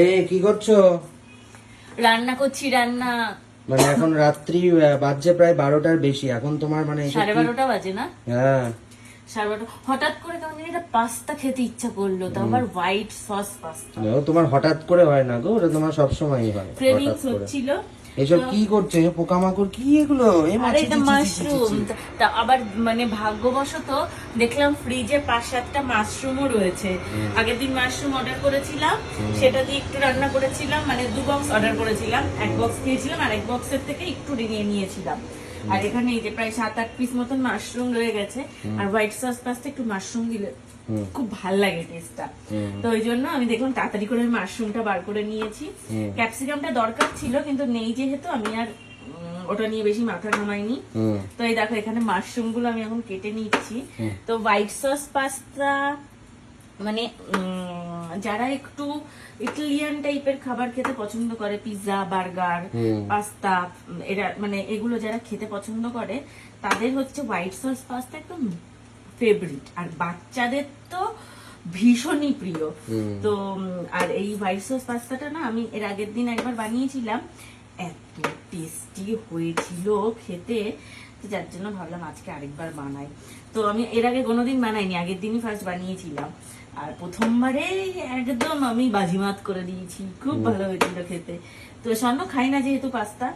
এ কি করছ? রান্না করছি রান্না। মানে এখন রাত্রি বাজছে প্রায় বারোটার বেশি। এখন তোমার মানে সাড়ে বারোটা বাজে না? হ্যাঁ। সাড়ে বারোটা হঠাৎ করে কেমন পাস্তা খেতে ইচ্ছা করল তো আমার হোয়াইট সস পাস্তা। তোমার হঠাৎ করে হয় না গো? ওটা তোমার সবসময় হয় ক্রেভিংস হচ্ছিল। এসব কি করছ? পোকামাকড় কি এগুলো? এটা মাশরুম। তা আবার মানে ভাগ্যবশত দেখলাম ফ্রিজে পাঁচ সাতটা মাশরুমও রয়েছে। আগের দিন মাশরুম অর্ডার করেছিলাম। সেটা দিয়ে একটু রান্না করেছিলাম। মানে দু বক্স অর্ডার করেছিলাম। এক বক্স খেয়েছিলাম আর এক বক্সের থেকে একটু নিয়ে নিয়েছিলাম। আর এখানে এই যে প্রায় সাত আট পিস মতন মাশরুম রয়ে গেছে। আর হোয়াইট সস পাস্তা একটু মাশরুম দিলে খুব ভালো লাগে টেস্টটা তো ওই জন্য আমি দেখলাম তাড়াতাড়ি করে আমি মাশরুমটা বার করে নিয়েছি। ক্যাপসিকামটা দরকার ছিল কিন্তু নেই যেহেতু আমি আর ওটা নিয়ে বেশি মাথা ঘামাইনি। তো এই দেখো এখানে মাশরুমগুলো আমি এখন কেটে নিচ্ছি। তো হোয়াইট সস পাস্তা মানে যারা একটু ইটালিয়ান টাইপের খাবার খেতে পছন্দ করে পিৎজা বার্গার পাস্তা এরা মানে এগুলো যারা খেতে পছন্দ করে তাদের হচ্ছে হোয়াইট সস পাস্তা একদম ফেভারিট আর বাচ্চাদের তো ভীষণই প্রিয়। তো আর এই হোয়াইট সস পাস্তাটা না আমি এর আগের দিন একবার বানিয়েছিলাম। এত টেস্টি হয়েছিল খেতে। যার জন্য ভাবলাম আজকে আরেকবার বানাই। তো আমি এর আগে কোনোদিন বানাইনি আগের দিনই ফার্স্ট বানিয়েছিলাম। আর প্রথমবারে একদম আমি বাজিমাত করে দিয়েছি। খুব ভালো হয়েছিল খেতে। তো স্বর্ণ খাই না যেহেতু পাস্তা।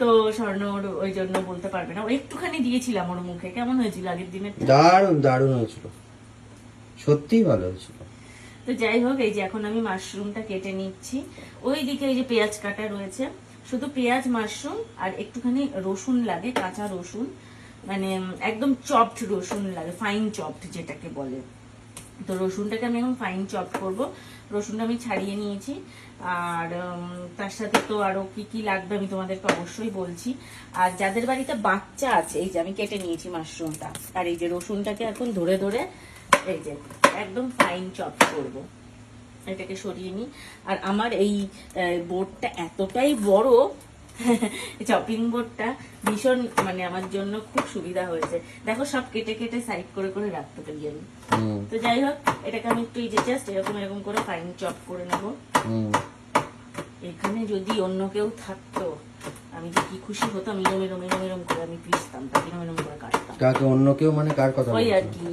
তো স্বর্ণ ওর ওই জন্য বলতে পারবে না। ও একটুখানি দিয়েছিলাম ওর মুখে। কেমন হয়েছিল আগের দিনের দারুণ দারুণ হয়েছিল। সত্যিই ভালো হয়েছিল। তো যাই হোক এই যে এখন আমি মাশরুমটা কেটে নিচ্ছি। ওই দিকে এই যে পেঁয়াজ কাটা রয়েছে। শুধু পেঁয়াজ মাশরুম আর একটুখানি রসুন লাগে কাঁচা রসুন। মানে একদম চপড রসুন লাগে ফাইন চপড যেটাকে বলে। তো রসুনটাকে আমি এখন ফাইন চপ করব। রসুনটা আমি ছাড়িয়ে নিয়েছি। আর তার সাথে তো আরও কি কি লাগবে আমি তোমাদেরকে অবশ্যই বলছি। আর যাদের বাড়িতে বাচ্চা আছে, এই যে আমি কেটে নিয়েছি মাশরুমটা আর এই যে রসুনটাকে এখন ধরে ধরে, এই যে একদম ফাইন চপ করব। এটাকে সরিয়ে নিই। আর আমার এই বোর্ডটা এতটাই বড় চপিং বোর্ডটা ভীষণ মানে আমার জন্য খুব সুবিধা হয়েছে। দেখো সব কেটে কেটে সাইড করে করে রাখতে পারি আমি। তো যাই হোক এটাকে আমি একটু এই যে জাস্ট এরকম এরকম করে ফাইন চপ করে নেব। এখানে যদি অন্য কেউ থাকতো আমি যে কি খুশি হতাম এরম এরম এরম এরম করে আমি পিসতাম তাকে এরম এরম করে কাটতাম। কাকে অন্য কেউ মানে কার কথা ওই আর কি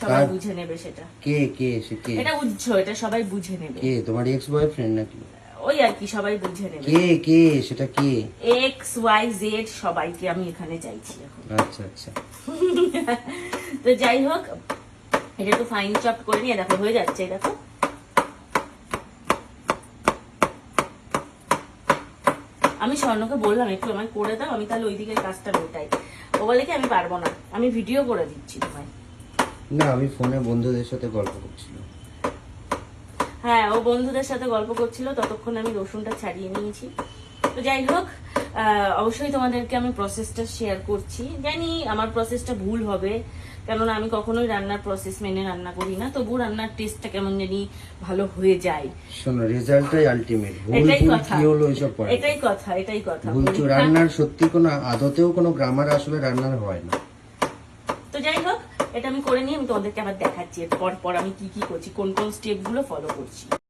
সবাই বুঝে নেবে সেটা। কে কে সে কে? এটা উজ্জ এটা সবাই বুঝে নেবে। কে তোমার এক্স বয়ফ্রেন্ড নাকি? ওই আর কি সবাই বুঝে নেবে। কে কে? সেটা কে? এক্স ওয়াই জেড সবাইকে আমি এখানে চাইছি এখন। আচ্ছা আচ্ছা। তো যাই হোক এটা একটু ফাইন চপ করে নিয়ে দেখো হয়ে যাচ্ছে দেখো। আমি স্বর্ণকে বললাম একটু আমায় করে দাও আমি তাহলে ওই দিকের কাজটা মেটাই। ও বলে কি আমি পারব না আমি ভিডিও করে দিচ্ছি তোমায়। না আমি ফোনে বন্ধুদের সাথে গল্প করছিলাম। হ্যাঁ ও বন্ধুদের সাথে গল্প করছিল ততক্ষণ আমি রসুনটা ছাড়িয়ে নিয়েছি। তো যাই হোক অবশ্যই তোমাদেরকে আমি প্রসেসটা শেয়ার করছি। জানি আমার প্রসেসটা ভুল হবে কেননা আমি কখনোই রান্নার প্রসেস মেনে রান্না করি না। তবু রান্নার টেস্টটা কেমন জানি ভালো হয়ে যায়। শোনো রেজাল্টটাই আলটিমেট এটাই কথা। কি হলো এসব পরে? এটাই কথা এটাই কথা। ভুলছো রান্নার সত্যি কোনো আদতেও কোনো গ্রামার আসলে রান্নার হয় না। তো যাই হোক এটা আমি করে নিয়ে আমি তোমাদেরকে আবার দেখাচ্ছি, এরপর পর আমি কি কি করছি, কোন কোন স্টেপগুলো ফলো করছি।